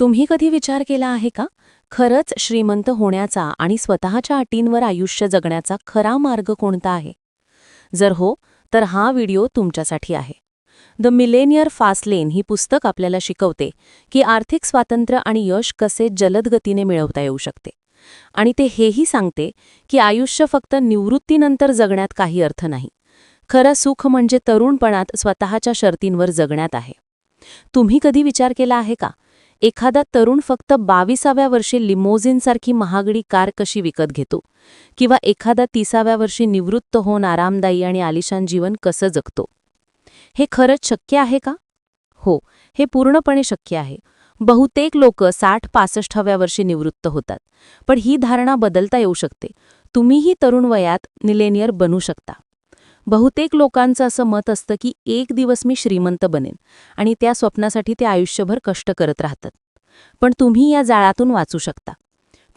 तुम्ही कधी विचार केला आहे का? खरंच श्रीमंत होण्याचा आणि स्वतःच्या अटींवर आयुष्य जगण्याचा खरा मार्ग कोणता आहे? जर हो तर हा व्हिडिओ तुमच्यासाठी आहे. द मिलेनियर फास्टलेन ही पुस्तक आपल्याला शिकवते की आर्थिक स्वातंत्र्य आणि यश कसे जलद गतीने मिळवता येऊ शकते. आणि ते हेही सांगते की आयुष्य फक्त निवृत्तीनंतर जगण्यात काही अर्थ नाही. खरं सुख म्हणजे तरुणपणात स्वतःच्या शर्तींवर जगण्यात आहे. तुम्ही कधी विचार केला आहे का? एखादा तरुण फक्त बावीसाव्या वर्षी लिमोझिनसारखी महागडी कार कशी विकत घेतो? किंवा एखादा तिसाव्या वर्षी निवृत्त होऊन आरामदायी आणि आलिशान जीवन कसं जगतो? हे खरंच शक्य आहे का? हो हे पूर्णपणे शक्य आहे. बहुतेक लोक साठ पासष्टाव्या वर्षी निवृत्त होतात. पण ही धारणा बदलता येऊ शकते. तुम्हीही तरुण वयात निलेनियर बनू शकता. बहुतेक लोकांचं असं मत असतं की एक दिवस मी श्रीमंत बनेन आणि त्या स्वप्नासाठी ते आयुष्यभर कष्ट करत राहतात. पण तुम्ही या जाळातून वाचू शकता.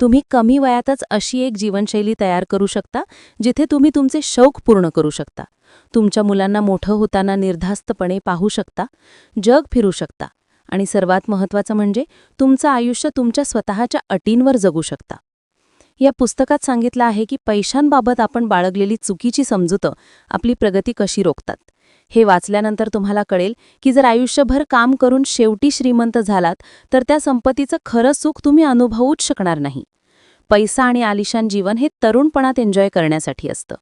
तुम्ही कमी वयातच अशी एक जीवनशैली तयार करू शकता जिथे तुम्ही तुमचे शौक पूर्ण करू शकता. तुमच्या मुलांना मोठं होताना निर्धास्तपणे पाहू शकता जग फिरू शकता आणि सर्वात महत्त्वाचं म्हणजे तुमचं आयुष्य तुमच्या स्वतःच्या अटींवर जगू शकता. या पुस्तकात सांगितलं आहे की पैशांबाबत आपण बाळगलेली चुकीची समजूतं आपली प्रगती कशी रोखतात. हे वाचल्यानंतर तुम्हाला कळेल की जर आयुष्यभर काम करून शेवटी श्रीमंत झालात तर त्या संपत्तीचं खरं सुख तुम्ही अनुभवूच शकणार नाही. पैसा आणि आलिशान जीवन हे तरुणपणात एन्जॉय करण्यासाठी असतं.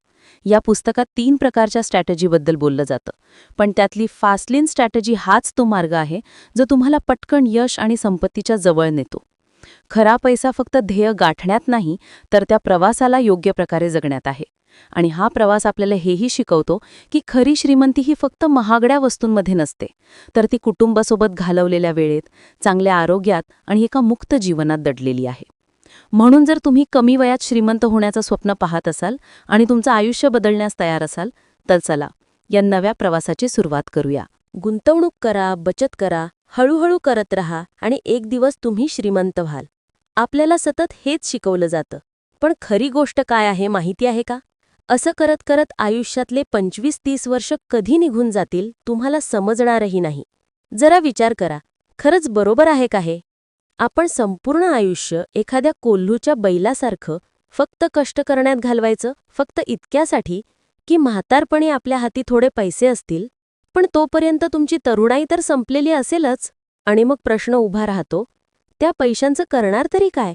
या पुस्तकात तीन प्रकारच्या स्ट्रॅटेजीबद्दल बोललं जातं. पण त्यातली फास्टलिन स्ट्रॅटेजी हाच तो मार्ग आहे जो तुम्हाला पटकन यश आणि संपत्तीच्या जवळ नेतो. खरा पैसा फक्त ध्येय गाठण्यात नाही तर त्या प्रवासाला योग्य प्रकारे जगण्यात आहे. आणि हा प्रवास आपल्याला हेही शिकवतो की खरी श्रीमंती ही फक्त महागड्या वस्तूंमध्ये नसते तर ती कुटुंबासोबत घालवलेल्या वेळेत चांगल्या आरोग्यात आणि एका मुक्त जीवनात दडलेली आहे. म्हणून जर तुम्ही कमी वयात श्रीमंत होण्याचं स्वप्न पाहत असाल आणि तुमचं आयुष्य बदलण्यास तयार असाल तर चला या नव्या प्रवासाची सुरुवात करूया. गुंतवणूक करा बचत करा हळूहळू करत रहा आणि एक दिवस तुम्ही श्रीमंत व्हाल. आपल्याला सतत हेच शिकवलं जातं. पण खरी गोष्ट काय आहे माहिती आहे का? असं करत करत आयुष्यातले पंचवीस तीस वर्ष कधी निघून जातील तुम्हाला समजणारही नाही. जरा विचार करा खरंच बरोबर आहे का हे? आपण संपूर्ण आयुष्य एखाद्या कोल्हूच्या बैलासारखं फक्त कष्ट करण्यात घालवायचं फक्त इतक्यासाठी की म्हातारपणी आपल्या हाती थोडे पैसे असतील? पण तोपर्यंत तुमची तरुणाई तर संपलेली असेलच आणि मग प्रश्न उभा राहतो त्या पैशांचं करणार तरी काय?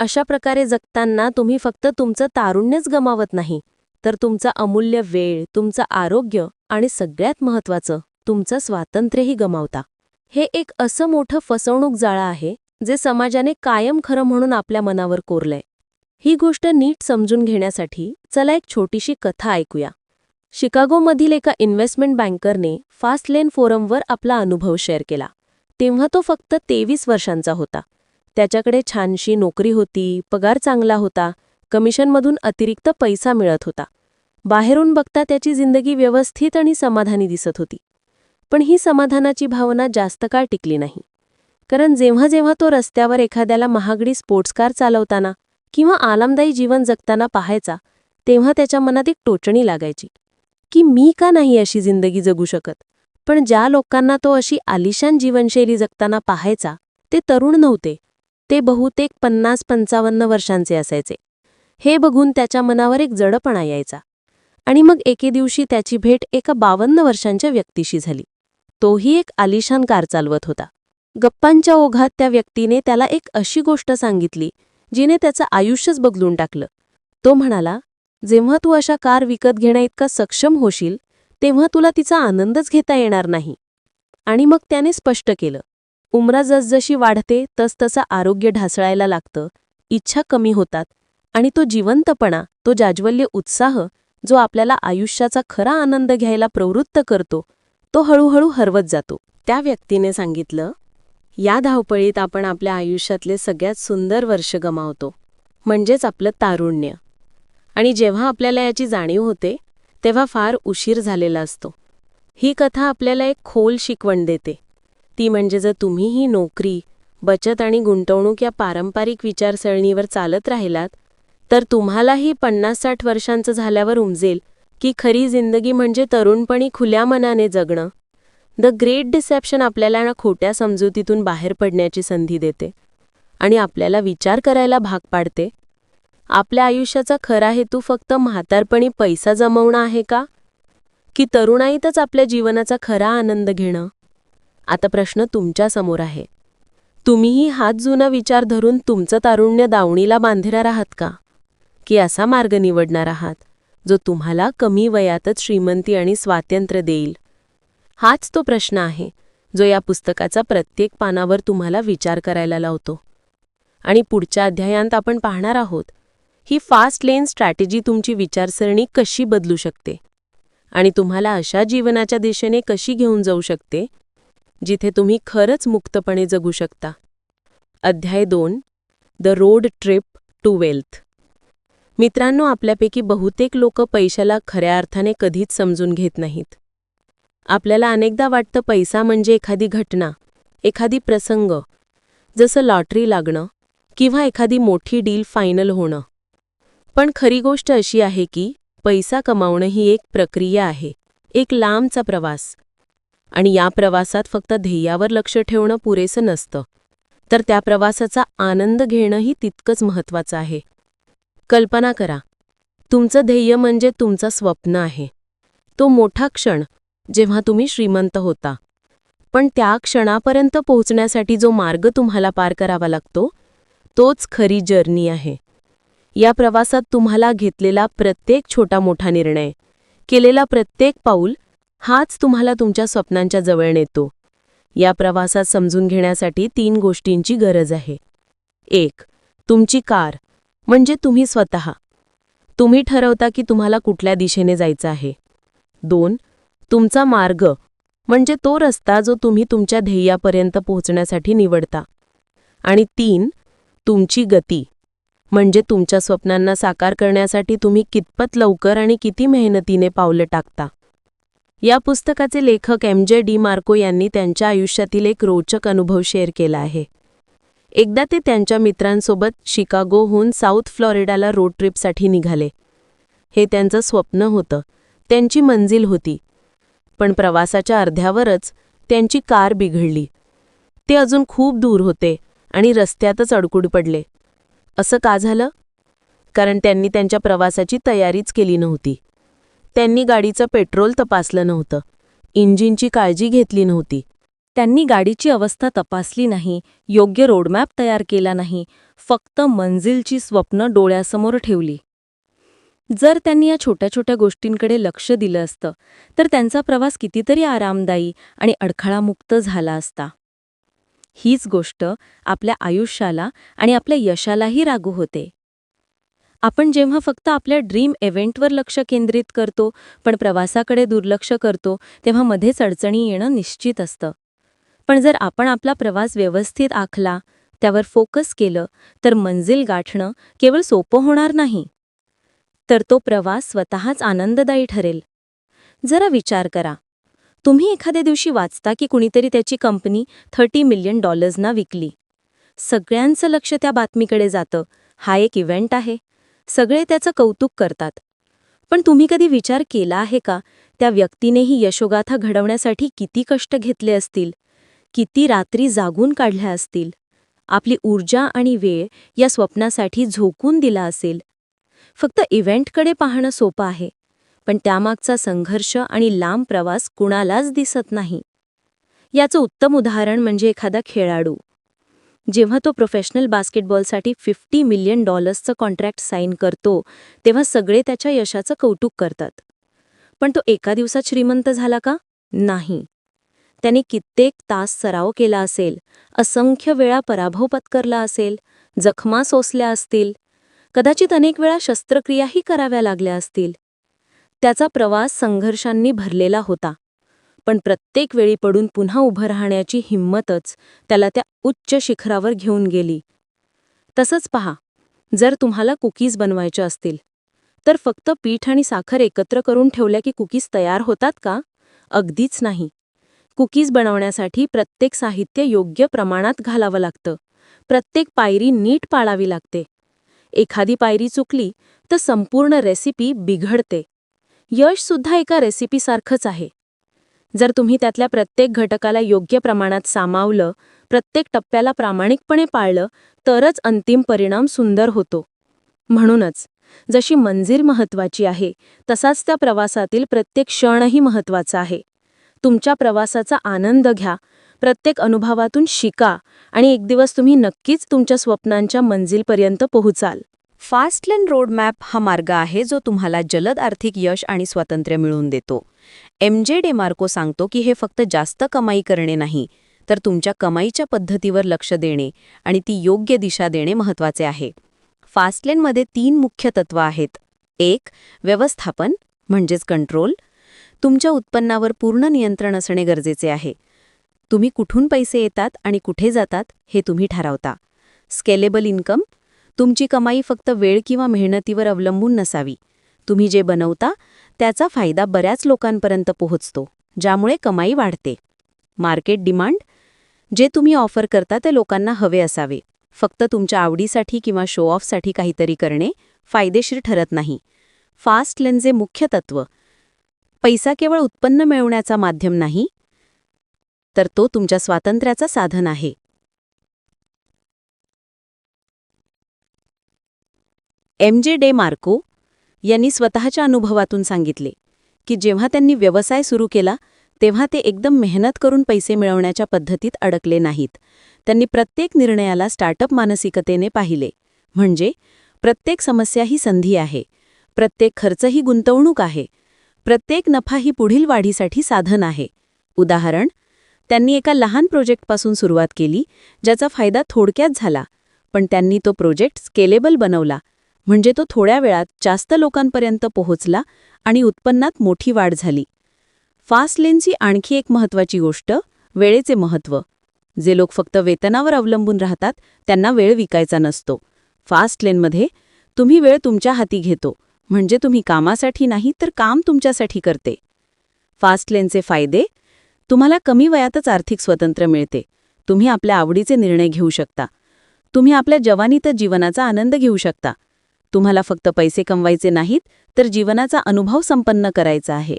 अशा प्रकारे जगताना तुम्ही फक्त तुमचं तारुण्यच गमावत नाही तर तुमचा अमूल्य वेळ तुमचं आरोग्य आणि सगळ्यात महत्त्वाचं तुमचं स्वातंत्र्यही गमावता. हे एक असं मोठं फसवणूक जाळं आहे जे समाजाने कायम खरं म्हणून आपल्या मनावर कोरलंय. ही गोष्ट नीट समजून घेण्यासाठी चला एक छोटीशी कथा ऐकूया. शिकागोमधील एका इन्व्हेस्टमेंट बँकरने फास्ट लेन फोरमवर आपला अनुभव शेअर केला. तेव्हा तो फक्त तेवीस वर्षांचा होता. त्याच्याकडे छानशी नोकरी होती पगार चांगला होता कमिशनमधून अतिरिक्त पैसा मिळत होता. बाहेरून बघता त्याची जिंदगी व्यवस्थित आणि समाधानी दिसत होती. पण ही समाधानाची भावना जास्त काळ टिकली नाही. कारण जेव्हा जेव्हा तो रस्त्यावर एखाद्याला महागडी स्पोर्ट्स कार चालवताना किंवा आरामदायी जीवन जगताना पाहायचा तेव्हा त्याच्या मनात एक टोचणी लागायची. की मी का नाही अशी जिंदगी जगू शकत? पण ज्या लोकांना तो अशी आलिशान जीवनशैली जगताना पाहायचा ते तरुण नव्हते. ते बहुतेक पन्नास पंचावन्न वर्षांचे असायचे. हे बघून त्याच्या मनावर एक जडपणा यायचा. आणि मग एके दिवशी त्याची भेट एका बावन्न वर्षांच्या व्यक्तीशी झाली. तोही एक आलिशान कार चालवत होता. गप्पांच्या ओघात त्या व्यक्तीने त्याला एक अशी गोष्ट सांगितली जिने त्याचं आयुष्यच बदलून टाकलं. तो म्हणाला जेव्हा तू अशा कार विकत घेण्याइतका सक्षम होशील तेव्हा तुला तिचा आनंदच घेता येणार नाही. आणि मग त्याने स्पष्ट केलं. उमरा जसजशी वाढते तसतसं आरोग्य ढासळायला लागतं. इच्छा कमी होतात. आणि तो जिवंतपणा तो जाज्वल्य उत्साह जो आपल्याला आयुष्याचा खरा आनंद घ्यायला प्रवृत्त करतो तो हळूहळू हरवत जातो. त्या व्यक्तीने सांगितलं या धावपळीत आपण आपल्या आयुष्यातले सगळ्यात सुंदर वर्ष गमावतो. म्हणजेच आपलं तारुण्य. आणि जेव्हा आपल्याला याची जाणीव होते तेव्हा फार उशीर झालेला असतो. ही कथा आपल्याला एक खोल शिकवण देते. ती म्हणजे जर तुम्ही ही नोकरी बचत आणि गुंतवणूक या पारंपरिक विचारसरणीवर चालत राहिलात तर तुम्हालाही पन्नास साठ वर्षांचं झाल्यावर उमजेल की खरी जिंदगी म्हणजे तरुणपणी खुल्या मनाने जगणं. द ग्रेट डिसेप्शन आपल्याला ना खोट्या समजुतीतून बाहेर पडण्याची संधी देते आणि आपल्याला विचार करायला भाग पाडते. आपल्या आयुष्याचा खरा हेतू फक्त म्हातारपणी पैसा जमवणं आहे का? की तरुणाईतच आपल्या जीवनाचा खरा आनंद घेणं? आता प्रश्न तुमच्यासमोर आहे. तुम्हीही हात जुना विचार धरून तुमचं तारुण्य दावणीला बांधणार आहात का? की असा मार्ग निवडणार आहात जो तुम्हाला कमी वयातच श्रीमंती आणि स्वातंत्र्य देईल? हाच तो प्रश्न आहे जो या पुस्तकाचा प्रत्येक पानावर तुम्हाला विचार करायला लावतो. आणि पुढच्या अध्यायांत आपण पाहणार आहोत ही फास्ट लेन स्ट्रॅटेजी तुमची विचारसरणी कशी बदलू शकते? आणि तुम्हाला अशा जीवनाच्या दिशेने कशी घेऊन जाऊ शकते जिथे तुम्ही खरंच मुक्तपणे जगू शकता? अध्याय दोन the road trip to wealth मित्रांनो आपल्यापैकी बहुतेक लोक पैशाला खऱ्या अर्थाने कधीच समजून घेत नाहीत. आपल्याला अनेकदा वाटतं पैसा म्हणजे एखादी घटना एखादी प्रसंग जसं लॉटरी लागणं किंवा एखादी मोठी डील फायनल होणं. पण खरी गोष्ट अशी आहे की पैसा कमावणं ही एक प्रक्रिया आहे एक लांबचा प्रवास. आणि या प्रवासात फक्त ध्येयावर लक्ष ठेवणं पुरेसं नसतं. तर त्या प्रवासाचा आनंद घेणंही तितकंच महत्त्वाचं आहे. कल्पना करा. तुमचं ध्येय म्हणजे तुमचं स्वप्न आहे. तो मोठा क्षण जेव्हा तुम्ही श्रीमंत होता. पण त्या क्षणापर्यंत पोहोचण्यासाठी जो मार्ग तुम्हाला पार करावा लागतो तोच खरी जर्नी आहे. या प्रवासात तुम्हाला घेतलेला प्रत्येक छोटा मोठा निर्णय केलेला प्रत्येक पाऊल हाच तुम्हाला तुमच्या स्वप्नांच्या जवळ नेतो. या प्रवासात समजून घेण्यासाठी तीन गोष्टींची गरज आहे. एक तुमची कार म्हणजे तुम्ही स्वतः. तुम्ही ठरवता की तुम्हाला कुठल्या दिशेने जायचं आहे. दोन तुमचा मार्ग म्हणजे तो रस्ता जो तुम्ही तुमच्या ध्येयापर्यंत पोहोचण्यासाठी निवडता. आणि तीन तुमची गती. म्हणजे तुमच्या स्वप्नांना साकार करण्यासाठी तुम्ही कितपत लवकर आणि किती मेहनतीने पावलं टाकता? या पुस्तकाचे लेखक एम जे डी मार्को यांनी त्यांच्या आयुष्यातील एक रोचक अनुभव शेअर केला आहे. एकदा ते त्यांच्या मित्रांसोबत शिकागोहून साऊथ फ्लॉरिडाला रोड ट्रिपसाठी निघाले. हे त्यांचं स्वप्न होतं. त्यांची मंजिल होती. पण प्रवासाच्या अर्ध्यावरच त्यांची कार बिघडली. ते अजून खूप दूर होते आणि रस्त्यातच अडकूड पडले. असं का झालं? कारण त्यांनी त्यांच्या प्रवासाची तयारीच केली नव्हती. त्यांनी गाडीचं पेट्रोल तपासलं नव्हतं. इंजिनची काळजी घेतली नव्हती. त्यांनी गाडीची अवस्था तपासली नाही योग्य रोडमॅप तयार केला नाही फक्त मंजिलची स्वप्न डोळ्यासमोर ठेवली. जर त्यांनी या छोट्या छोट्या गोष्टींकडे लक्ष दिलं असतं तर त्यांचा प्रवास कितीतरी आरामदायी आणि अडखळामुक्त झाला असता. हीच गोष्ट आपल्या आयुष्याला आणि आपल्या यशालाही लागू होते. आपण जेव्हा फक्त आपल्या ड्रीम इव्हेंटवर लक्ष केंद्रित करतो पण प्रवासाकडे दुर्लक्ष करतो तेव्हा मध्येच अडचणी येणं निश्चित असतं. पण जर आपण आपला प्रवास व्यवस्थित आखला त्यावर फोकस केलं तर मंजिल गाठणं केवळ सोपं होणार नाही. तर तो प्रवास स्वतःच आनंददायी ठरेल. जरा विचार करा. तुम्ही एखाद्या दिवशी वाचता की कुणीतरी त्याची कंपनी थर्टी मिलियन डॉलर्सना विकली? सगळ्यांचं लक्ष त्या बातमीकडे जातं. हा एक इव्हेंट आहे. सगळे त्याचं कौतुक करतात. पण तुम्ही कधी विचार केला आहे का? त्या व्यक्तीनेही यशोगाथा घडवण्यासाठी किती कष्ट घेतले असतील? किती रात्री जागून काढल्या असतील? आपली ऊर्जा आणि वेळ या स्वप्नासाठी झोकून दिला असेल? फक्त इव्हेंटकडे पाहणं सोपं आहे. पण त्यामागचा संघर्ष आणि लांब प्रवास कुणालाच दिसत नाही. याचं उत्तम उदाहरण म्हणजे एखादा खेळाडू. जेव्हा तो प्रोफेशनल बास्केटबॉलसाठी फिफ्टी मिलियन डॉलर्सचं कॉन्ट्रॅक्ट साईन करतो तेव्हा सगळे त्याच्या यशाचं कौतुक करतात. पण तो एका दिवसात श्रीमंत झाला का? नाही. त्याने कित्येक तास सराव केला असेल असंख्य वेळा पराभव पत्करला असेल जखमा सोसल्या असतील कदाचित अनेक वेळा शस्त्रक्रियाही कराव्या लागल्या असतील त्याचा प्रवास संघर्षांनी भरलेला होता. पण प्रत्येक वेळी पडून पुन्हा उभं राहण्याची हिंमतच त्याला त्या उच्च शिखरावर घेऊन गेली. तसंच पहा जर तुम्हाला कुकीज बनवायच्या असतील तर फक्त पीठ आणि साखर एकत्र करून ठेवल्या की कुकीज तयार होतात का? अगदीच नाही. कुकीज बनवण्यासाठी प्रत्येक साहित्य योग्य प्रमाणात घालावं लागतं. प्रत्येक पायरी नीट पाळावी लागते. एखादी पायरी चुकली तर संपूर्ण रेसिपी बिघडते. यशसुद्धा एका रेसिपीसारखंच आहे. जर तुम्ही त्यातल्या प्रत्येक घटकाला योग्य प्रमाणात सामावलं प्रत्येक टप्प्याला प्रामाणिकपणे पाळलं तरच अंतिम परिणाम सुंदर होतो. म्हणूनच जशी मंजिर महत्वाची आहे तसाच त्या प्रवासातील प्रत्येक क्षणही महत्त्वाचा आहे. तुमच्या प्रवासाचा आनंद घ्या प्रत्येक अनुभवातून शिका आणि एक दिवस तुम्ही नक्कीच तुमच्या स्वप्नांच्या मंजिलपर्यंत पोहोचाल. फास्टलेन रोडमॅप हा मार्ग आहे जो तुम्हाला जलद आर्थिक यश आणि स्वातंत्र्य मिळवून देतो. एम जे डेमार्को सांगतो की हे फक्त जास्त कमाई करणे नाही तर तुमच्या कमाईच्या पद्धतीवर लक्ष देणे आणि ती योग्य दिशा देणे महत्त्वाचे आहे. फास्टलेनमध्ये तीन मुख्य तत्व आहेत. एक व्यवस्थापन म्हणजेच कंट्रोल तुमच्या उत्पन्नावर पूर्ण नियंत्रण असणे गरजेचे आहे. तुम्ही कुठून पैसे येतात आणि कुठे जातात हे तुम्ही ठरवता. स्केलेबल इन्कम तुमची कमाई फक्त वेळ किंवा मेहनतीवर अवलंबून नसावी. तुम्ही जे बनवता त्याचा फायदा बऱ्याच लोकांपर्यंत पोहोचतो ज्यामुळे कमाई वाढते. Market demand? जे तुम्ही ऑफर करता ते लोकांना हवे असावे. फक्त तुमच्या आवडीसाठी किंवा शो ऑफसाठी काहीतरी करणे फायदेशीर ठरत नाही. फास्ट लेनचे मुख्य तत्व. पैसा केवळ उत्पन्न मिळवण्याचा माध्यम नाही तर तो तुमच्या स्वातंत्र्याचा साधन आहे. एम जे डे मार्को यांनी स्वतःच्या अनुभवातून सांगितले की जेव्हा त्यांनी व्यवसाय सुरू केला तेव्हा ते एकदम मेहनत करून पैसे मिळवण्याच्या पद्धतीत अडकले नाहीत. त्यांनी प्रत्येक निर्णयाला स्टार्टअप मानसिकतेने पाहिले. म्हणजे प्रत्येक समस्या ही संधी आहे. प्रत्येक खर्च ही गुंतवणूक आहे. प्रत्येक नफा ही पुढील वाढीसाठी साधन आहे. उदाहरण त्यांनी एका लहान प्रोजेक्टपासून सुरुवात केली ज्याचा फायदा थोडक्यात झाला पण त्यांनी तो प्रोजेक्ट स्केलेबल बनवला. म्हणजे तो थोड्या वेळात जास्त लोकांपर्यंत पोहोचला आणि उत्पन्नात मोठी वाढ झाली. फास्ट लेनची आणखी एक महत्त्वाची गोष्ट वेळेचे महत्त्व. जे लोक फक्त वेतनावर अवलंबून राहतात त्यांना वेळ विकायचा नसतो. फास्ट लेनमध्ये तुम्ही वेळ तुमच्या हाती घेतो. म्हणजे तुम्ही कामासाठी नाही तर काम तुमच्यासाठी करते. फास्ट लेनचे फायदे तुम्हाला कमी वयातच आर्थिक स्वतंत्र मिळते. तुम्ही आपल्या आवडीचे निर्णय घेऊ शकता. तुम्ही आपल्या जवानीत जीवनाचा आनंद घेऊ शकता. तुम्हाला फक्त पैसे कमवायचे नाहीत तर जीवनाचा अनुभव संपन्न करायचा आहे.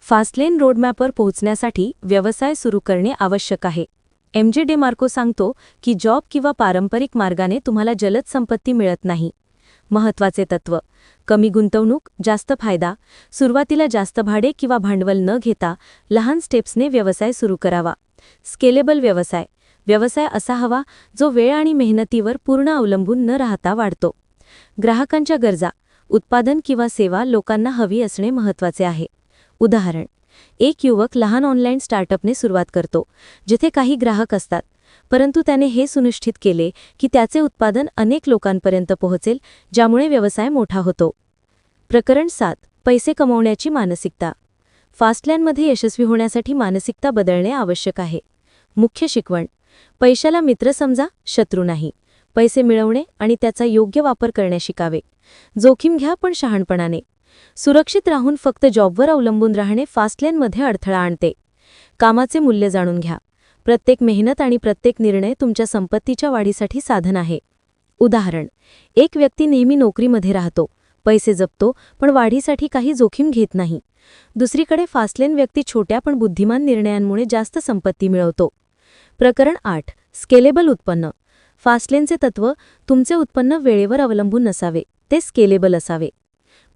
फास्टलेन रोडमॅपवर पोहोचण्यासाठी व्यवसाय सुरू करणे आवश्यक आहे. एम जे डेमार्को सांगतो की जॉब किंवा पारंपरिक मार्गाने तुम्हाला जलद संपत्ती मिळत नाही. महत्त्वाचे तत्व. कमी गुंतवणूक जास्त फायदा सुरुवातीला जास्त भाडे किंवा भांडवल न घेता लहान स्टेप्सने व्यवसाय सुरू करावा. स्केलेबल व्यवसाय. व्यवसाय असा हवा जो वेळ आणि मेहनतीवर पूर्ण अवलंबून न राहता वाढतो. ग्राहकांच्या गरजा उत्पादन किंवा सेवा लोकांना हवी असणे महत्त्वाचे आहे. उदाहरण एक युवक लहान ऑनलाईन स्टार्टअपने सुरुवात करतो जिथे काही ग्राहक असतात परंतु त्याने हे सुनिश्चित केले की त्याचे उत्पादन अनेक लोकांपर्यंत पोहोचेल ज्यामुळे व्यवसाय मोठा होतो. प्रकरण सात पैसे कमवण्याची मानसिकता. फास्टलँडमध्ये यशस्वी होण्यासाठी मानसिकता बदलणे आवश्यक आहे. मुख्य शिकवण पैशाला मित्र समजा शत्रू नाही. पैसे मिळवणे आणि त्याचा योग्य वापर करणे शिकावे. जोखीम घ्या पण शहाणपणाने. सुरक्षित राहून फक्त जॉबवर अवलंबून राहणे फास्टलेनमध्ये अडथळा आणते. कामाचे मूल्य जाणून घ्या. प्रत्येक मेहनत आणि प्रत्येक निर्णय तुमच्या संपत्तीच्या वाढीसाठी साधन आहे. उदाहरण एक व्यक्ती नेहमी नोकरीमध्ये राहतो. पैसे जपतो पण वाढीसाठी काही जोखीम घेत नाही. दुसरीकडे फास्टलेन व्यक्ती छोट्या पण बुद्धिमान निर्णयांमुळे जास्त संपत्ती मिळवतो. प्रकरण आठ स्केलेबल उत्पन्न. फास्टलेनचे तत्व तुमचे उत्पन्न वेळेवर अवलंबून नसावे ते स्केलेबल असावे.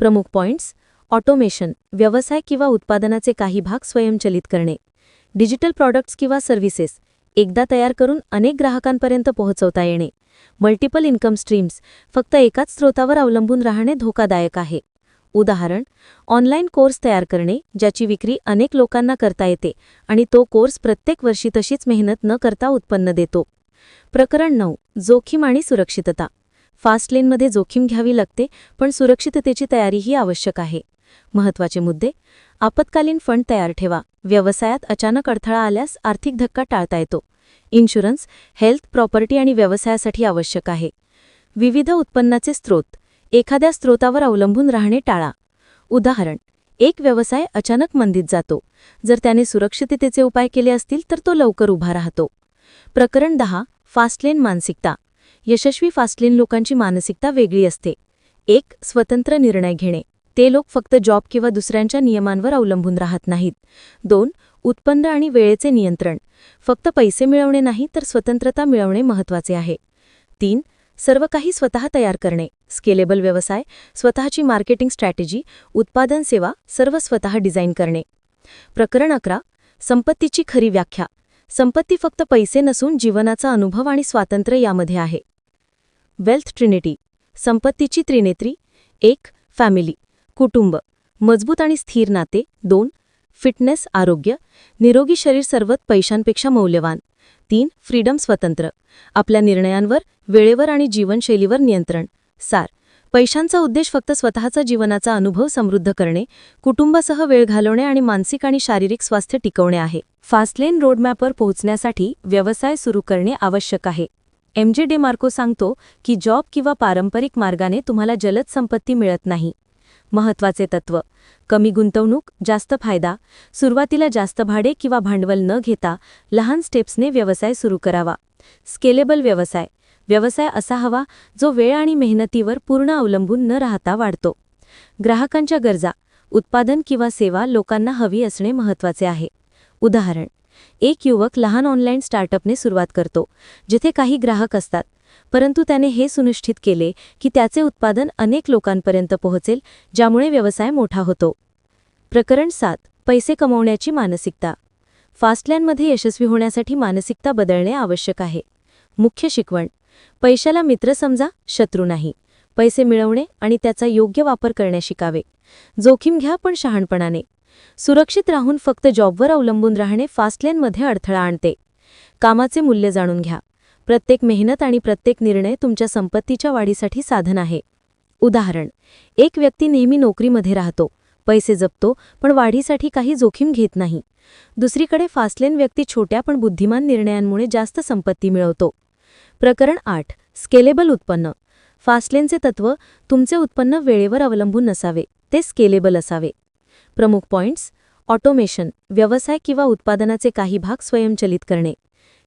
प्रमुख पॉइंट्स ऑटोमेशन व्यवसाय किंवा उत्पादनाचे काही भाग स्वयंचलित करणे. डिजिटल प्रॉडक्ट्स किंवा सर्व्हिसेस एकदा तयार करून अनेक ग्राहकांपर्यंत पोहोचवता येणे. मल्टिपल इन्कम स्ट्रीम्स फक्त एकाच स्रोतावर अवलंबून राहणे धोकादायक आहे. उदाहरण ऑनलाईन कोर्स तयार करणे ज्याची विक्री अनेक लोकांना करता येते आणि तो कोर्स प्रत्येक वर्षी तशीच मेहनत न करता उत्पन्न देतो. प्रकरण नऊ जोखीम आणि सुरक्षितता. फास्टलेनमध्ये जोखीम घ्यावी लागते पण सुरक्षिततेची तयारीही आवश्यक आहे. महत्त्वाचे मुद्दे आपत्कालीन फंड तयार ठेवा. व्यवसायात अचानक अडथळा आल्यास आर्थिक धक्का टाळता येतो. इन्शुरन्स हेल्थ प्रॉपर्टी आणि व्यवसायासाठी आवश्यक आहे. विविध उत्पन्नाचे स्रोत एखाद्या स्रोतावर अवलंबून राहणे टाळा. उदाहरण एक व्यवसाय अचानक मंदीत जातो. जर त्याने सुरक्षिततेचे उपाय केले असतील तर तो लवकर उभा राहतो. प्रकरण दहा फास्टलेन मानसिकता. यशस्वी फास्टलेन लोकांची मानसिकता वेगळी असते. एक स्वतंत्र निर्णय घेणे. ते लोक फक्त जॉब किंवा दुसऱ्यांच्या नियमांवर अवलंबून राहत नाहीत. दोन उत्पन्न आणि वेळेचे नियंत्रण. फक्त पैसे मिळवणे नाही तर स्वतंत्रता मिळवणे महत्त्वाचे आहे. तीन सर्व काही स्वतः तयार करणे. स्केलेबल व्यवसाय स्वतःची मार्केटिंग स्ट्रॅटेजी उत्पादन सेवा सर्व स्वतः डिझाईन करणे. प्रकरण अकरा संपत्तीची खरी व्याख्या. संपत्ती फक्त पैसे नसून जीवनाचा अनुभव आणि स्वातंत्र्य यामध्ये आहे. वेल्थ ट्रिनिटी संपत्तीची त्रिनेत्री एक फॅमिली कुटुंब मजबूत आणि स्थिर नाते दोन फिटनेस आरोग्य निरोगी शरीर सर्वात पैशांपेक्षा मौल्यवान तीन फ्रीडम स्वतंत्र आपल्या निर्णयांवर वेळेवर आणि जीवनशैलीवर नियंत्रण सार पैशांचा उद्देश फक्त स्वतःचा जीवनाचा अनुभव समृद्ध करणे कुटुंबासह वेळ घालवणे आणि मानसिक आणि शारीरिक स्वास्थ्य टिकवणे आहे. फास्टलेन रोडमॅपवर पोहोचण्यासाठी व्यवसाय सुरू करणे आवश्यक आहे. एम. जे. डेमार्को सांगतो की जॉब किंवा पारंपरिक मार्गाने तुम्हाला जलद संपत्ती मिळत नाही. महत्त्वाचे तत्व. कमी गुंतवणूक जास्त फायदा सुरुवातीला जास्त भाडे किंवा भांडवल न घेता लहान स्टेप्सने व्यवसाय सुरू करावा. स्केलेबल व्यवसाय. व्यवसाय असा हवा जो वेळ आणि मेहनतीवर पूर्ण अवलंबून न राहता वाढतो. ग्राहकांच्या गरजा उत्पादन किंवा सेवा लोकांना हवी असणे महत्त्वाचे आहे. उदाहरण एक युवक लहान ऑनलाईन स्टार्टअपने सुरुवात करतो जिथे काही ग्राहक असतात परंतु त्याने हे सुनिश्चित केले की त्याचे उत्पादन अनेक लोकांपर्यंत पोहोचेल ज्यामुळे व्यवसाय मोठा होतो. प्रकरण सात पैसे कमवण्याची मानसिकता. फास्टलँडमध्ये यशस्वी होण्यासाठी मानसिकता बदलणे आवश्यक आहे. मुख्य शिकवण पैशाला मित्र समजा शत्रू नाही. पैसे मिळवणे आणि त्याचा योग्य वापर करणे शिकावे. जोखीम घ्या पण शहाणपणाने. सुरक्षित राहून फक्त जॉबवर अवलंबून राहणे फास्टलेनमध्ये अडथळा आणते. कामाचे मूल्य जाणून घ्या. प्रत्येक मेहनत आणि प्रत्येक निर्णय तुमच्या संपत्तीच्या वाढीसाठी साधन आहे. उदाहरण एक व्यक्ती नेहमी नोकरीमध्ये राहतो. पैसे जपतो पण वाढीसाठी काही जोखीम घेत नाही. दुसरीकडे फास्टलेन व्यक्ती छोट्या पण बुद्धिमान निर्णयांमुळे जास्त संपत्ती मिळवतो. प्रकरण आठ. स्केलेबल उत्पन्न. फास्टलेनचे तत्व तुमचे उत्पन्न वेळेवर अवलंबून नसावे. ते स्केलेबल असावे. प्रमुख पॉइंट्स. ऑटोमेशन व्यवसाय किंवा उत्पादनाचे काही भाग स्वयंचलित करणे.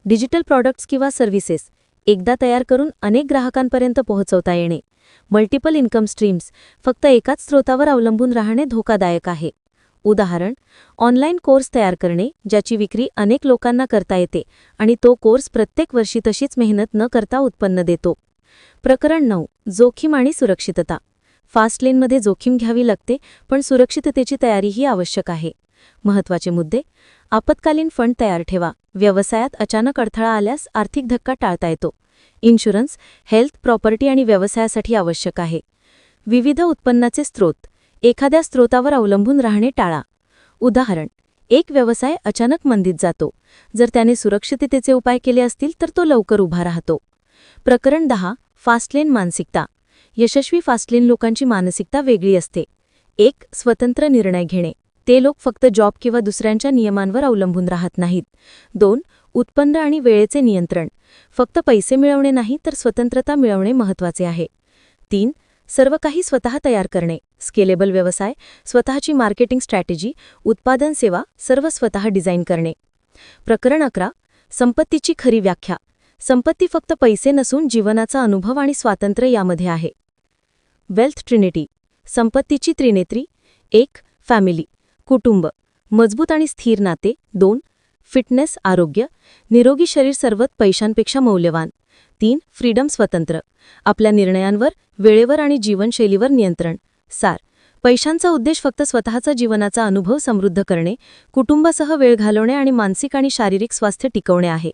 डिजिटल प्रॉडक्ट्स किंवा सर्व्हिसेस एकदा तयार करून अनेक ग्राहकांपर्यंत पोहोचवता येणे. मल्टिपल इन्कम स्ट्रीम्स फक्त एकाच स्रोतावर अवलंबून राहणे धोकादायक आहे. उदाहरण ऑनलाईन कोर्स तयार करणे ज्याची विक्री अनेक लोकांना करता येते आणि तो कोर्स प्रत्येक वर्षी तशीच मेहनत न करता उत्पन्न देतो. प्रकरण नऊ जोखीम आणि सुरक्षितता. फास्टलेनमध्ये जोखीम घ्यावी लागते पण सुरक्षिततेची तयारीही आवश्यक आहे. महत्त्वाचे मुद्दे आपत्कालीन फंड तयार ठेवा व्यवसायात अचानक अडथळा आल्यास आर्थिक धक्का टाळता येतो. इन्शुरन्स हेल्थ प्रॉपर्टी आणि व्यवसायासाठी आवश्यक आहे. विविध उत्पन्नाचे स्रोत एखाद्या स्रोतावर अवलंबून राहणे टाळा. उदाहरण एक व्यवसाय अचानक मंदीत जातो. जर त्याने सुरक्षिततेचे उपाय केले असतील तर तो लवकर उभा राहतो. प्रकरण दहा फास्टलेन मानसिकता. यशस्वी फास्टलेन लोकांची मानसिकता वेगळी असते. एक स्वतंत्र निर्णय घेणे. ते लोक फक्त जॉब किंवा दुसऱ्यांच्या नियमांवर अवलंबून राहत नाहीत. दोन उत्पन्न आणि वेळेचे नियंत्रण. फक्त पैसे मिळवणे नाही तर स्वतंत्रता मिळवणे महत्त्वाचे आहे. तीन सर्व काही स्वतः तयार करणे. स्केलेबल व्यवसाय स्वतःची मार्केटिंग स्ट्रॅटेजी उत्पादन सेवा सर्व स्वतः डिझाईन करणे. प्रकरण अकरा संपत्तीची खरी व्याख्या. संपत्ती फक्त पैसे नसून जीवनाचा अनुभव आणि स्वातंत्र्य यामध्ये आहे. Wealth trinity. संपत्तीची त्रिनेत्री एक फॅमिली. कुटुंब. मजबूत आणि स्थिर नाते दोन फिटनेस आरोग्य निरोगी शरीर सर्वत पैशांपेक्षा मौल्यवान. तीन फ्रीडम स्वतंत्र. आपल्या निर्णयांवर वेळेवर आणि जीवनशैलीवर नियंत्रण. सार पैशांचा उद्देश फक्त स्वतःचा जीवनाचा अनुभव समृद्ध करणे कुटुंबासह वेळ घालवणे आणि मानसिक आणि शारीरिक स्वास्थ्य टिकवणे आहे.